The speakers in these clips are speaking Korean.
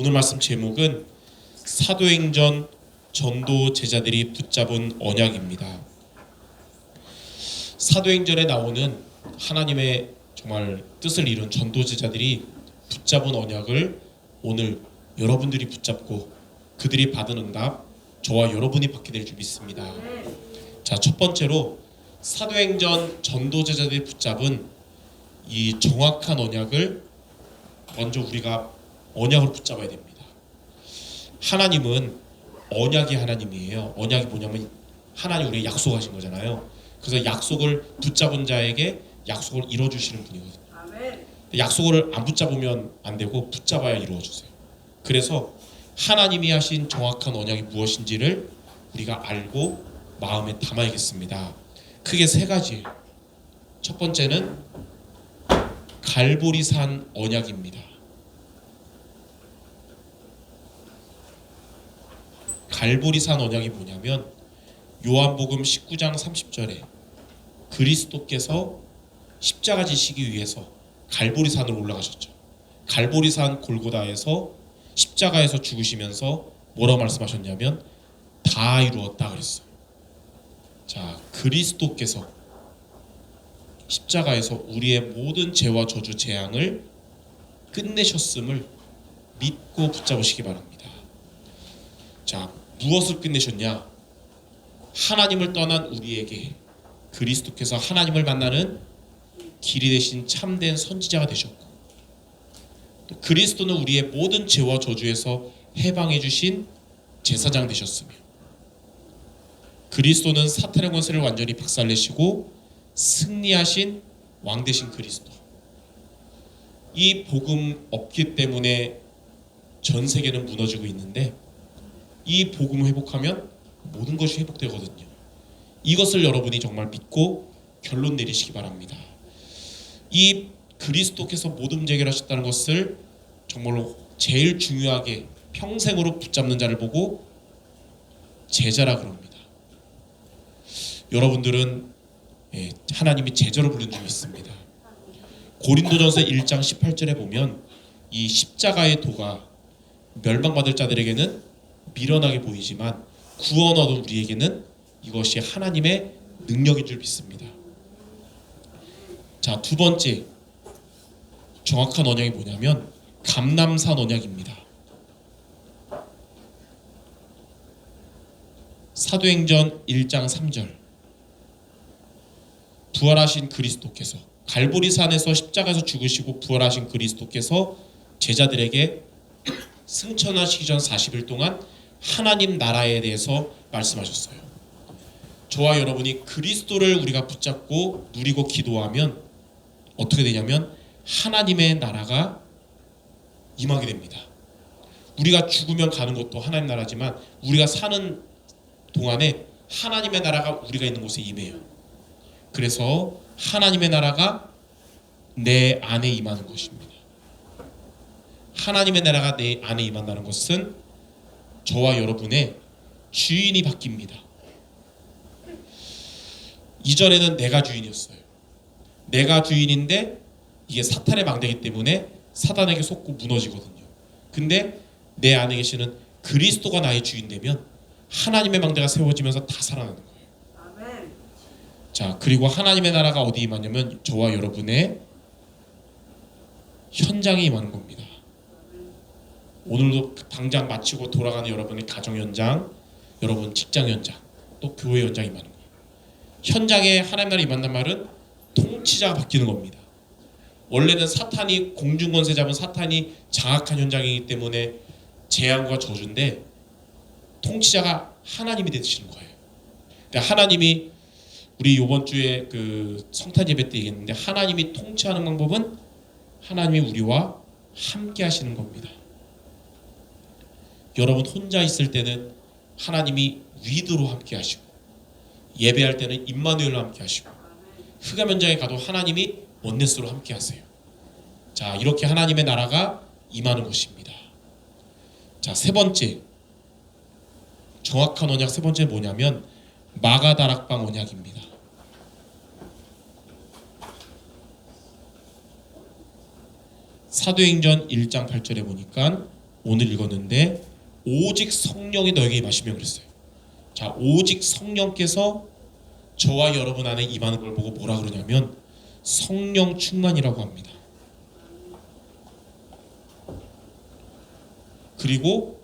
오늘 말씀 제목은 사도행전 전도 제자들이 붙잡은 언약입니다. 사도행전에 나오는 하나님의 정말 뜻을 이룬 전도 제자들이 붙잡은 언약을 오늘 여러분들이 붙잡고 그들이 받은 응답 저와 여러분이 받게 될 줄 믿습니다. 자, 첫 번째로 사도행전 전도 제자들이 붙잡은 이 정확한 언약을 먼저 우리가 언약을 붙잡아야 됩니다. 하나님은 언약이 하나님이에요. 언약이 뭐냐면 하나님 우리에게 약속하신 거잖아요. 그래서 약속을 붙잡은 자에게 약속을 이루어 주시는 분이거든요. 약속을 안 붙잡으면 안 되고 붙잡아야 이루어 주세요. 그래서 하나님이 하신 정확한 언약이 무엇인지를 우리가 알고 마음에 담아야겠습니다. 크게 세 가지예요. 첫 번째는 갈보리산 언약입니다. 갈보리산 언약이 뭐냐면 요한복음 19장 30절에 그리스도께서 십자가 지시기 위해서 갈보리산으로 올라가셨죠. 갈보리산 골고다에서 십자가에서 죽으시면서 뭐라고 말씀하셨냐면 다 이루었다 그랬어요. 자, 그리스도께서 십자가에서 우리의 모든 죄와 저주 재앙을 끝내셨음을 믿고 붙잡으시기 바랍니다. 자, 무엇을 끝내셨냐? 하나님을 떠난 우리에게 그리스도께서 하나님을 만나는 길이 되신 참된 선지자가 되셨고 또 그리스도는 우리의 모든 죄와 저주에서 해방해 주신 제사장 되셨으며 그리스도는 사탄의 권세를 완전히 박살내시고 승리하신 왕 되신 그리스도 이 복음 없기 때문에 전 세계는 무너지고 있는데 이 복음을 회복하면 모든 것이 회복되거든요. 이것을 여러분이 정말 믿고 결론 내리시기 바랍니다. 이 그리스도께서 모든 문제 해결하셨다는 것을 정말로 제일 중요하게 평생으로 붙잡는 자를 보고 제자라 그럽니다. 여러분들은 예, 하나님이 제자로 부른 줄 믿습니다. 고린도전서 1장 18절에 보면 이 십자가의 도가 멸망받을 자들에게는 미련하게 보이지만 구원 얻은 우리에게는 이것이 하나님의 능력인 줄 믿습니다. 자, 두 번째 정확한 언약이 뭐냐면 감남산 언약입니다. 사도행전 1장 3절 부활하신 그리스도께서 갈보리산에서 십자가에서 죽으시고 부활하신 그리스도께서 제자들에게 승천하시기 전 40일 동안 하나님 나라에 대해서 말씀하셨어요. 저와 여러분이 그리스도를 우리가 붙잡고 누리고 기도하면 어떻게 되냐면 하나님의 나라가 임하게 됩니다. 우리가 죽으면 가는 것도 하나님 나라지만 우리가 사는 동안에 하나님의 나라가 우리가 있는 곳에 임해요. 그래서 하나님의 나라가 내 안에 임하는 것입니다. 하나님의 나라가 내 안에 임한다는 것은 저와 여러분의 주인이 바뀝니다. 이전에는 내가 주인이었어요. 내가 주인인데 이게 사탄의 망대이기 때문에 사단에게 속고 무너지거든요. 근데 내 안에 계시는 그리스도가 나의 주인 되면 하나님의 망대가 세워지면서 다 살아나는 거예요. 아멘. 자, 그리고 하나님의 나라가 어디 임하냐면 저와 여러분의 현장에 임하는 겁니다. 오늘도 당장 마치고 돌아가는 여러분의 가정 현장, 여러분 직장 현장, 또 교회 현장에 임하는 거예요. 현장에 하나님 나라 임한단 말은 통치자가 바뀌는 겁니다. 원래는 사탄이 공중 권세 잡은 사탄이 장악한 현장이기 때문에 재앙과 저주인데 통치자가 하나님이 되시는 거예요. 근데 하나님이 우리 이번 주에 그 성탄 예배 때 얘기했는데 하나님이 통치하는 방법은 하나님이 우리와 함께 하시는 겁니다. 여러분 혼자 있을 때는 하나님이 위드로 함께 하시고 예배할 때는 임마누엘로 함께 하시고 흑암 현장에 가도 하나님이 원네스로 함께 하세요. 자, 이렇게 하나님의 나라가 임하는 것입니다. 자, 세 번째 정확한 언약 세 번째 뭐냐면 마가다락방 언약입니다. 사도행전 1장 8절에 보니까 오늘 읽었는데 오직 성령이 너에게 임하시면 그랬어요. 자, 오직 성령께서 저와 여러분 안에 임하는 걸 보고 뭐라 그러냐면 성령 충만이라고 합니다. 그리고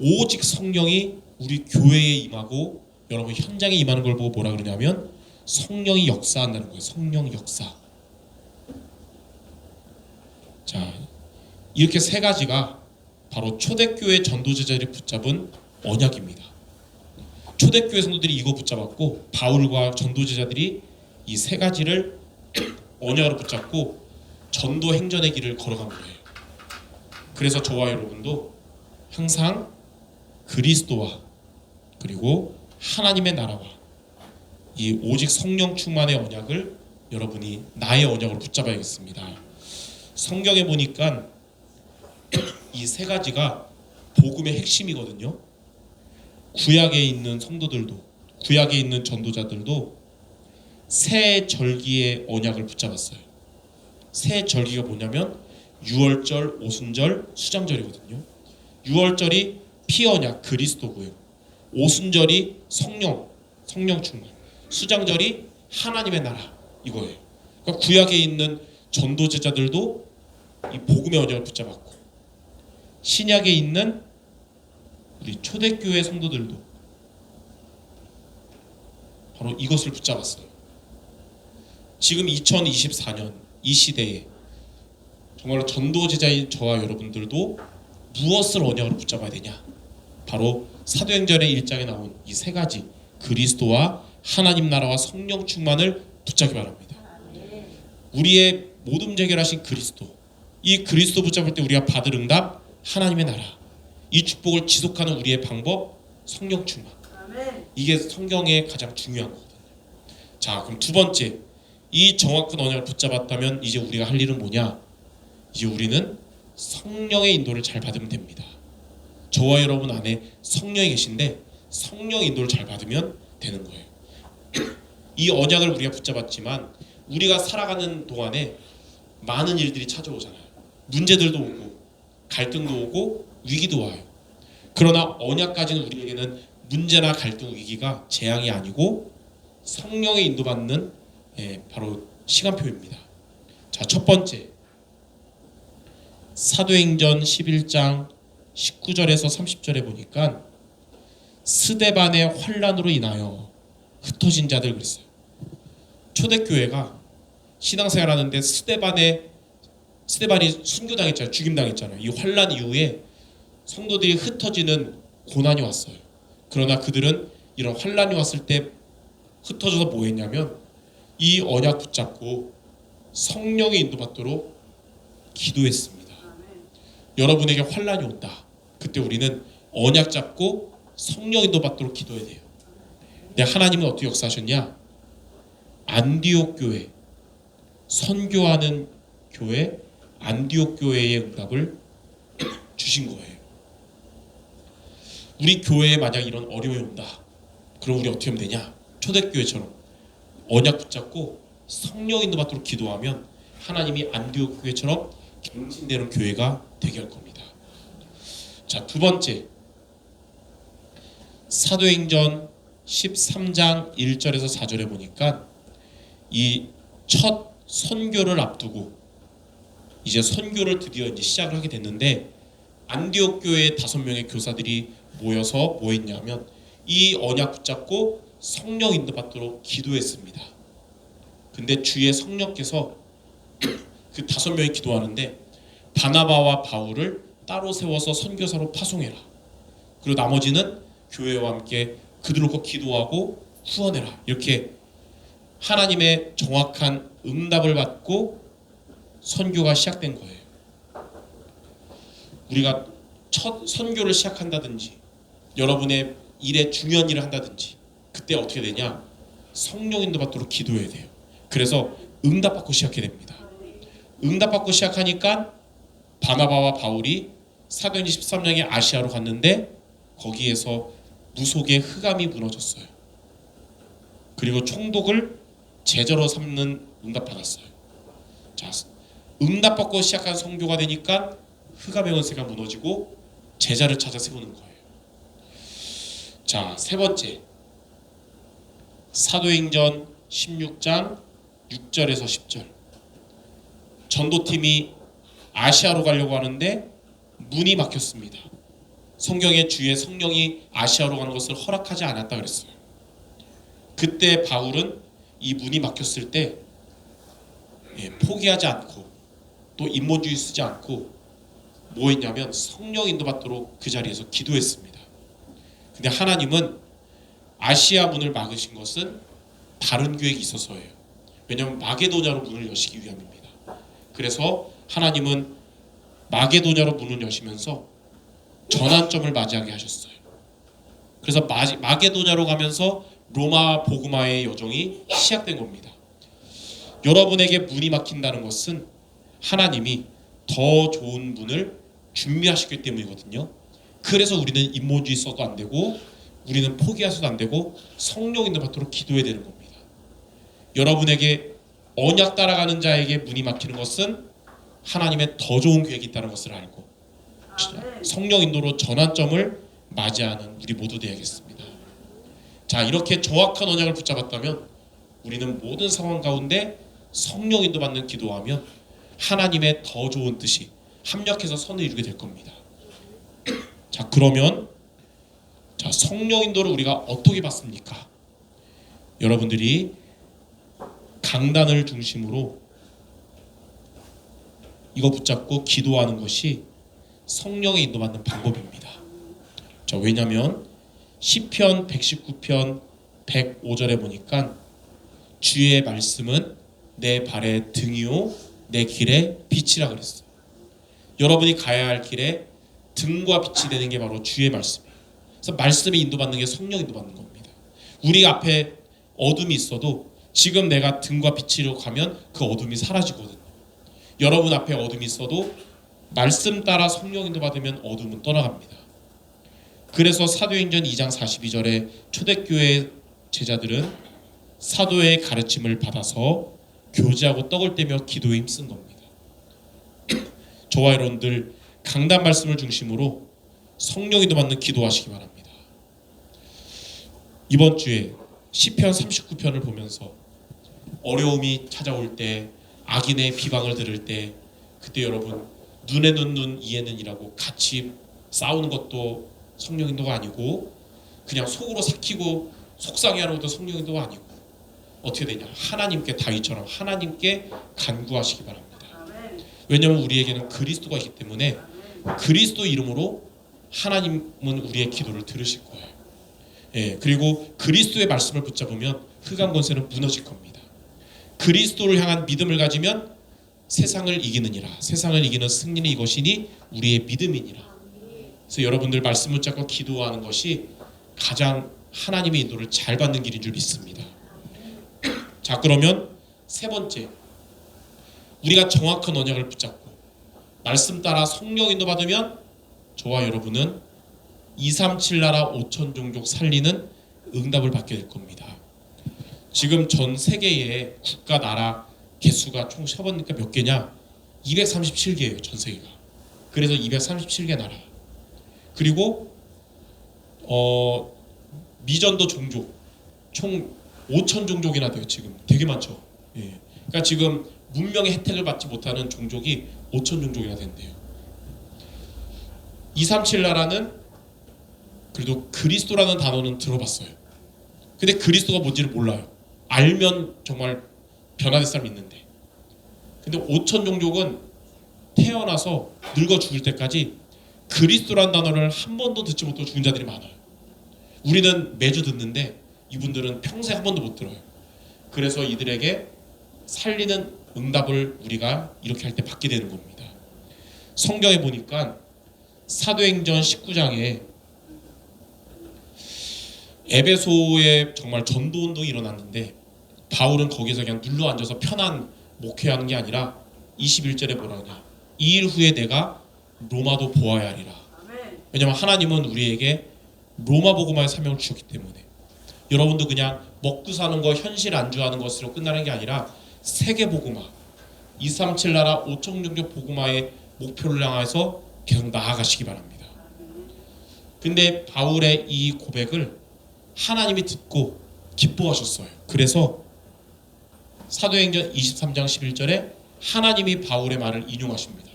오직 성령이 우리 교회에 임하고 여러분 현장에 임하는 걸 보고 뭐라 그러냐면 성령이 역사한다는 거예요. 성령 역사. 자, 이렇게 세 가지가 바로 초대교회 전도 제자들이 붙잡은 언약입니다. 초대교회 성도들이 이거 붙잡았고 바울과 전도 제자들이 이 세 가지를 언약으로 붙잡고 전도 행전의 길을 걸어간 거예요. 그래서 저와 여러분도 항상 그리스도와 그리고 하나님의 나라와 이 오직 성령 충만의 언약을 여러분이 나의 언약으로 붙잡아야겠습니다. 성경에 보니까 이 세 가지가 복음의 핵심이거든요. 구약에 있는 성도들도 구약에 있는 전도자들도 새 절기의 언약을 붙잡았어요. 새 절기가 뭐냐면 유월절, 오순절, 수장절이거든요. 유월절이 피언약 그리스도고요. 오순절이 성령, 성령 충만. 수장절이 하나님의 나라 이거예요. 그러니까 구약에 있는 전도 제자들도 이 복음의 언약을 붙잡았고 신약에 있는 우리 초대교회 성도들도 바로 이것을 붙잡았어요. 지금 2024년 이 시대에 정말로 전도 제자인 저와 여러분들도 무엇을 언약으로 붙잡아야 되냐? 바로 사도행전의 1장에 나온 이 세 가지 그리스도와 하나님 나라와 성령 충만을 붙잡기 바랍니다. 우리의 모든 문제 해결하신 그리스도 이 그리스도 붙잡을 때 우리가 받을 응답 하나님의 나라 이 축복을 지속하는 우리의 방법 성령 충만. 이게 성경의 가장 중요한 거거든요. 자, 그럼 두 번째 이 정확한 언약을 붙잡았다면 이제 우리가 할 일은 뭐냐? 이제 우리는 성령의 인도를 잘 받으면 됩니다. 저와 여러분 안에 성령이 계신데 성령의 인도를 잘 받으면 되는 거예요. 이 언약을 우리가 붙잡았지만 우리가 살아가는 동안에 많은 일들이 찾아오잖아요. 문제들도 오고 갈등도 오고 위기도 와요. 그러나 언약까지는 우리에게는 문제나 갈등 위기가 재앙이 아니고 성령의 인도받는 예, 바로 시간표입니다. 자, 첫 번째. 사도행전 11장 19절에서 30절에 보니까 스데반의 환란으로 인하여 흩어진 자들 그랬어요. 초대교회가 신앙생활 하는데 스데반의 스데반이 순교당했잖아요. 죽임당했잖아요. 이 환란 이후에 성도들이 흩어지는 고난이 왔어요. 그러나 그들은 이런 환란이 왔을 때 흩어져서 뭐 했냐면 이 언약 붙잡고 성령의 인도받도록 기도했습니다. 아멘. 여러분에게 환란이 온다. 그때 우리는 언약 잡고 성령 인도받도록 기도해야 돼요. 근데 하나님은 어떻게 역사하셨냐? 안디옥 교회 선교하는 교회 안디옥 교회의 응답을 주신 거예요. 우리 교회에 만약 이런 어려움이 온다. 그럼 우리 어떻게 하면 되냐? 초대교회처럼 언약 붙잡고 성령 인도 받도록 기도하면 하나님이 안디옥 교회처럼 갱신되는 교회가 되게 할 겁니다. 자, 두 번째. 사도행전 13장 1절에서 4절에 보니까 이 첫 선교를 앞두고 이제 선교를 드디어 이제 시작을 하게 됐는데 안디옥 교회 다섯 명의 교사들이 모여서 뭐 했냐면 이 언약 붙잡고 성령 인도 받도록 기도했습니다. 근데 주의 성령께서 그 다섯 명이 기도하는데 바나바와 바울을 따로 세워서 선교사로 파송해라. 그리고 나머지는 교회와 함께 그들을 꼭 기도하고 후원해라. 이렇게 하나님의 정확한 응답을 받고 선교가 시작된 거예요. 우리가 첫 선교를 시작한다든지 여러분의 일에 중요한 일을 한다든지 그때 어떻게 되냐? 성령 인도 받도록 기도해야 돼요. 그래서 응답 받고 시작해야 됩니다. 응답 받고 시작하니까 바나바와 바울이 사도행전 13장에 아시아로 갔는데 거기에서 무속의 흑암이 무너졌어요. 그리고 총독을 제자로 삼는 응답 받았어요. 자, 응답 받고 시작한 선교가 되니까 흑암의 권세가 무너지고 제자를 찾아 세우는 거예요. 자, 세 번째. 사도행전 16장 6절에서 10절. 전도팀이 아시아로 가려고 하는데 문이 막혔습니다. 성경에 주의 성령이 아시아로 가는 것을 허락하지 않았다 그랬어요. 그때 바울은 이 문이 막혔을 때 예, 포기하지 않고 또 인본주의 쓰지 않고 뭐 했냐면 성령 인도 받도록 그 자리에서 기도했습니다. 근데 하나님은 아시아 문을 막으신 것은 다른 계획이 있어서예요. 왜냐하면 마게도냐로 문을 여시기 위함입니다. 그래서 하나님은 마게도냐로 문을 여시면서 전환점을 맞이하게 하셨어요. 그래서 마- 마게도냐로 가면서 로마 복음화의 여정이 시작된 겁니다. 여러분에게 문이 막힌다는 것은 하나님이 더 좋은 문을 준비하셨기 때문이거든요. 그래서 우리는 인본주의 써도 안 되고 우리는 포기해서도 안 되고 성령 인도 받도록 기도해야 되는 겁니다. 여러분에게 언약 따라가는 자에게 문이 막히는 것은 하나님의 더 좋은 계획이 있다는 것을 알고 성령 인도로 전환점을 맞이하는 우리 모두 되야겠습니다. 자, 이렇게 정확한 언약을 붙잡았다면 우리는 모든 상황 가운데 성령 인도 받는 기도하면 하나님의 더 좋은 뜻이 합력해서 선을 이루게 될 겁니다. 자, 그러면 자, 성령 인도를 우리가 어떻게 받습니까? 여러분들이 강단을 중심으로 이거 붙잡고 기도하는 것이 성령의 인도받는 방법입니다. 자, 왜냐면 시편 119편 105절에 보니까 주의 말씀은 내 발의 등이요 내 길의 빛이라 그랬어요. 여러분이 가야 할 길에 등과 빛이 되는 게 바로 주의 말씀이에요. 그래서 말씀이 인도받는 게 성령 인도받는 겁니다. 우리 앞에 어둠이 있어도 지금 내가 등과 빛으로 가면 그 어둠이 사라지거든요. 여러분 앞에 어둠이 있어도 말씀 따라 성령 인도 받으면 어둠은 떠나갑니다. 그래서 사도행전 2장 42절에 초대교회 제자들은 사도의 가르침을 받아서 교제하고 떡을 떼며 기도에 힘쓴 겁니다. 저와 여러분들 강단 말씀을 중심으로 성령 인도 받는 기도하시기 바랍니다. 이번 주에 시편 39편을 보면서 어려움이 찾아올 때 악인의 비방을 들을 때 그때 여러분 눈에는 눈 이에는 이라고 같이 싸우는 것도 성령 인도가 아니고 그냥 속으로 삭히고 속상해하는 것도 성령 인도가 아니고 어떻게 되냐 하나님께 다윗처럼 하나님께 간구하시기 바랍니다. 왜냐하면 우리에게는 그리스도가 있기 때문에 그리스도 이름으로 하나님은 우리의 기도를 들으실 거예요. 예, 그리고 그리스도의 말씀을 붙잡으면 흑암 권세는 무너질 겁니다. 그리스도를 향한 믿음을 가지면 세상을 이기느니라. 세상을 이기는 승리는 이것이니 우리의 믿음이니라. 그래서 여러분들 말씀 붙잡고 기도하는 것이 가장 하나님의 인도를 잘 받는 길인 줄 믿습니다. 자, 그러면 세 번째. 우리가 정확한 언약을 붙잡고 말씀 따라 성령 인도 받으면 저와 여러분은 237 나라 5천 종족 살리는 응답을 받게 될 겁니다. 지금 전 세계의 국가 나라 개수가 총 쳐보니까 몇 개냐? 237개예요, 전 세계가. 그래서 237개 나라. 그리고 어 미전도 종족 총 5천 종족이나 돼요, 지금. 되게 많죠. 예. 그러니까 지금 문명의 혜택을 받지 못하는 종족이 5천 종족이나 된대요. 237 나라는 그래도 그리스도라는 단어는 들어봤어요. 근데 그리스도가 뭔지를 몰라요. 알면 정말 변화될 사람 있는데. 근데 5천 종족은 태어나서 늙어 죽을 때까지 그리스도란 단어를 한 번도 듣지 못하고 죽은 자들이 많아요. 우리는 매주 듣는데 이분들은 평생 한 번도 못 들어요. 그래서 이들에게 살리는 응답을 우리가 이렇게 할 때 받게 되는 겁니다. 성경에 보니까 사도행전 19장에 에베소에 정말 전도 운동이 일어났는데 바울은 거기서 그냥 눌러 앉아서 편한 목회하는 게 아니라 21절에 뭐라 하냐. 이 일 후에 내가 로마도 보아야 하리라. 왜냐면 하나님은 우리에게 로마 복음화의 사명을 주셨기 때문에 여러분도 그냥 먹고 사는 거 현실 안주하는 것으로 끝나는 게 아니라 세계 복음화 237 나라 5천 종족 복음화의 목표를 향해서 계속 나아가시기 바랍니다. 근데 바울의 이 고백을 하나님이 듣고 기뻐하셨어요. 그래서 사도행전 23장 11절에 하나님이 바울의 말을 인용하십니다.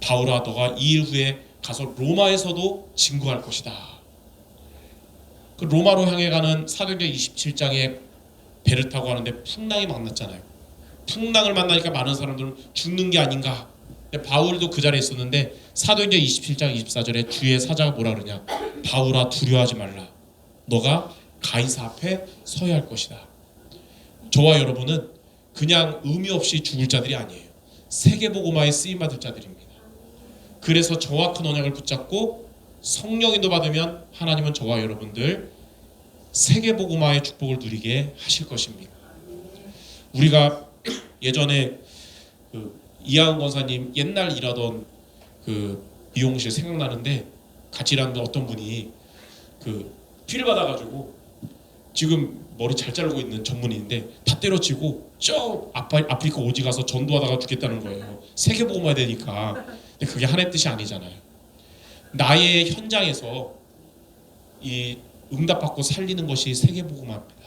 바울아 너가 이 일 후에 가서 로마에서도 증거할 것이다. 그 로마로 향해 가는 사도행전 27장에 배를 타고 가는데 풍랑이 만났잖아요. 풍랑을 만나니까 많은 사람들은 죽는 게 아닌가. 바울도 그 자리에 있었는데 사도행전 27장 24절에 주의 사자가 뭐라 그러냐? 바울아 두려워하지 말라. 너가 가이사 앞에 서야 할 것이다. 저와 여러분은 그냥 의미 없이 죽을 자들이 아니에요. 세계복음화에 쓰임 받을 자들입니다. 그래서 정확한 언약을 붙잡고 성령인도 받으면 하나님은 저와 여러분들 세계 복음화의 축복을 누리게 하실 것입니다. 우리가 예전에 그 이하은 권사님 옛날 일하던 그 미용실 생각나는데 같이 일하는 어떤 분이 그 피를 받아가지고 지금 머리 잘 자르고 있는 전문의인데 다 때려치고 저 아프리카 오지 가서 전도하다가 죽겠다는 거예요. 세계복음화 되니까. 근데 그게 하나의 뜻이 아니잖아요. 나의 현장에서 이 응답받고 살리는 것이 세계복음화입니다.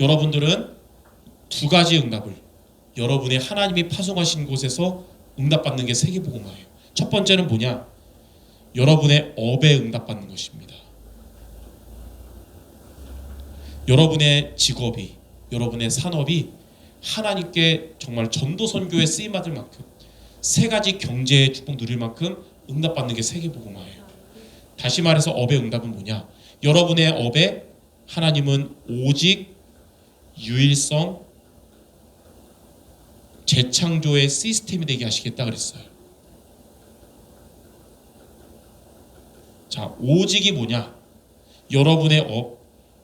여러분들은 두 가지 응답을 여러분의 하나님이 파송하신 곳에서 응답받는 게 세계복음화예요. 첫 번째는 뭐냐? 여러분의 업에 응답받는 것입니다. 여러분의 직업이, 여러분의 산업이 하나님께 정말 전도 선교에 쓰임 받을 만큼 세 가지 경제의 축복 누릴 만큼 응답받는 게 세계복음화예요. 다시 말해서 업의 응답은 뭐냐? 여러분의 업에 하나님은 오직 유일성 재창조의 시스템이 되게 하시겠다 그랬어요. 자, 오직이 뭐냐? 여러분의 업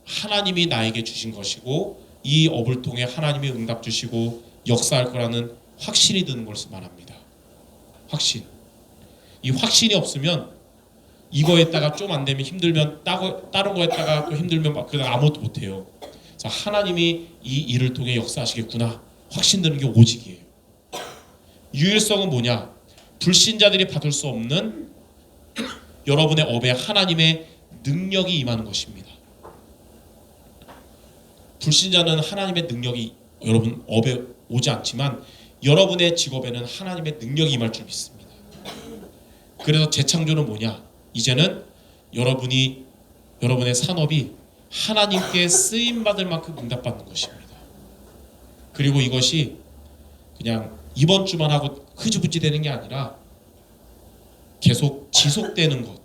하나님이 나에게 주신 것이고 이 업을 통해 하나님이 응답 주시고 역사할 거라는 확신이 드는 것을 말합니다. 확신. 이 확신이 없으면 이거에다가 좀 안 되면 힘들면 따고, 다른 거에다가 또 힘들면 막 그냥 아무것도 못 해요. 자, 하나님이 이 일을 통해 역사하시겠구나. 확신 드는 게 오직이에요. 유일성은 뭐냐? 불신자들이 받을 수 없는 여러분의 업에 하나님의 능력이 임하는 것입니다. 불신자는 하나님의 능력이 여러분 업에 오지 않지만 여러분의 직업에는 하나님의 능력이 임할 줄 믿습니다. 그래서 재창조는 뭐냐? 이제는 여러분이 여러분의 산업이 하나님께 쓰임 받을 만큼 응답받는 것입니다. 그리고 이것이 그냥 이번 주만 하고 흐지부지 되는 게 아니라 계속 지속되는 것,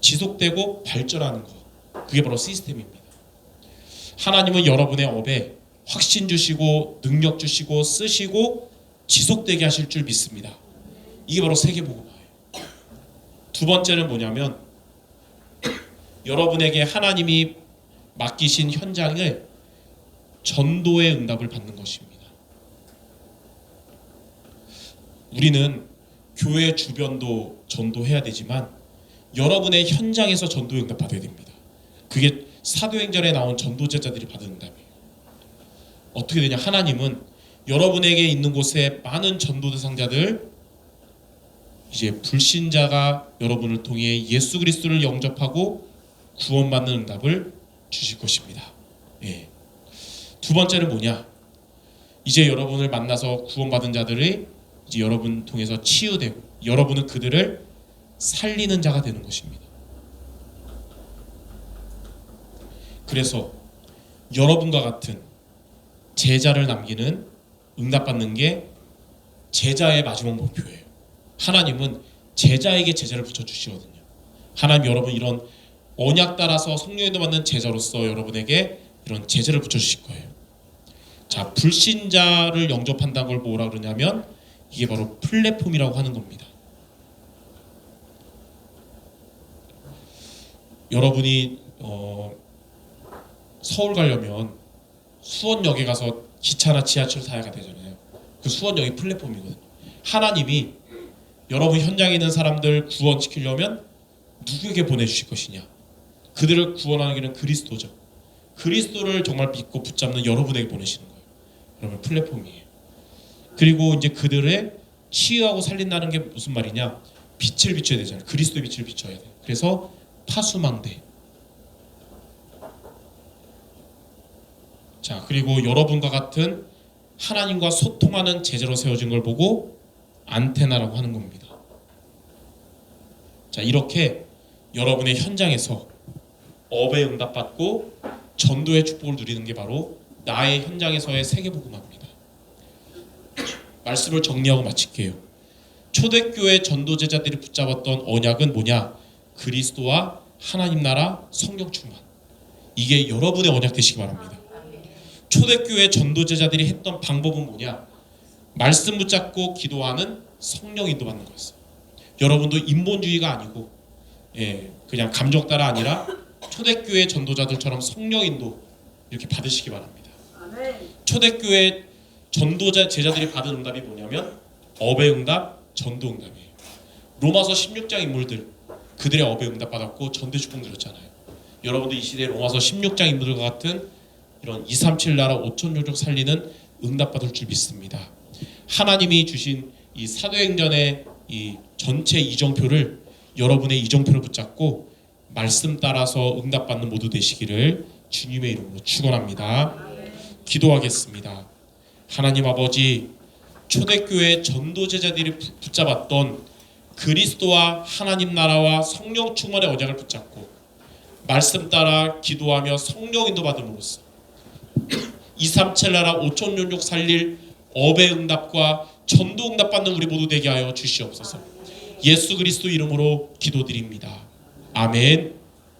지속되고 발전하는 것, 그게 바로 시스템입니다. 하나님은 여러분의 업에 확신 주시고 능력 주시고 쓰시고 지속되게 하실 줄 믿습니다. 이게 바로 세계복음화예요. 두 번째는 뭐냐면 여러분에게 하나님이 맡기신 현장을 전도의 응답을 받는 것입니다. 우리는 교회 주변도 전도해야 되지만 여러분의 현장에서 전도 응답 받아야 됩니다. 그게 사도행전에 나온 전도제자들이 받은 응답이에요. 어떻게 되냐? 하나님은 여러분에게 있는 곳에 많은 전도 대상자들 이제 불신자가 여러분을 통해 예수 그리스도를 영접하고 구원받는 응답을 주실 것입니다. 예. 두 번째는 뭐냐? 이제 여러분을 만나서 구원받은 자들이 이제 여러분 통해서 치유되고 여러분은 그들을 살리는 자가 되는 것입니다. 그래서 여러분과 같은 제자를 남기는 응답받는 게 제자의 마지막 목표예요. 하나님은 제자에게 제자를 붙여 주시거든요. 하나님 여러분 이런 언약 따라서 성령에도 받는 제자로서 여러분에게 이런 제자를 붙여 주실 거예요. 자, 불신자를 영접한다는 걸 뭐라 그러냐면 이게 바로 플랫폼이라고 하는 겁니다. 여러분이 어, 서울 가려면 수원역에 가서 기차나 지하철 타야 되잖아요. 그 수원역이 플랫폼이거든요. 하나님이 여러분 현장에 있는 사람들 구원시키려면 누구에게 보내주실 것이냐? 그들을 구원하는 길은 그리스도죠. 그리스도를 정말 믿고 붙잡는 여러분에게 보내시는 거예요. 여러분 플랫폼이에요. 그리고 이제 그들의 치유하고 살린다는 게 무슨 말이냐? 빛을 비춰야 되잖아요. 그리스도의 빛을 비춰야 돼. 그래서 파수망대. 자, 그리고 여러분과 같은 하나님과 소통하는 제재로 세워진 걸 보고 안테나라고 하는 겁니다. 자, 이렇게 여러분의 현장에서 업의 응답받고 전도의 축복을 누리는 게 바로 나의 현장에서의 세계복음화입니다. 말씀을 정리하고 마칠게요. 초대교회 전도 제자들이 붙잡았던 언약은 뭐냐? 그리스도와 하나님 나라 성령 충만. 이게 여러분의 언약 되시기 바랍니다. 초대교회 전도 제자들이 했던 방법은 뭐냐? 말씀 붙잡고 기도하는 성령 인도받는 거였어요. 여러분도 인본주의가 아니고 예, 그냥 감정 따라 아니라 초대교회 전도자들처럼 성령 인도 이렇게 받으시기 바랍니다. 초대교회 전도자 제자들이 받은 응답이 뭐냐면 업의 응답, 전도 응답이에요. 로마서 16장 인물들 그들의 업의 응답 받았고 전대 축복 누렸잖아요. 여러분도 이 시대에 로마서 16장 인물들과 같은 이런 237 나라 5천 족족 살리는 응답 받을 줄 믿습니다. 하나님이 주신 이 사도행전의 이 전체 이정표를 여러분의 이정표를 붙잡고 말씀 따라서 응답 받는 모두 되시기를 주님의 이름으로 축원합니다. 기도하겠습니다. 하나님 아버지 초대교회 전도 제자들이 부- 붙잡았던 그리스도와 하나님 나라와 성령 충만의 언약을 붙잡고 말씀 따라 기도하며 성령 인도 받음으로써 237 나라 5천 종족 살릴 업의 응답과 전도 응답 받는 우리 모두 되게 하여 주시옵소서. 예수 그리스도 이름으로 기도드립니다. 아멘.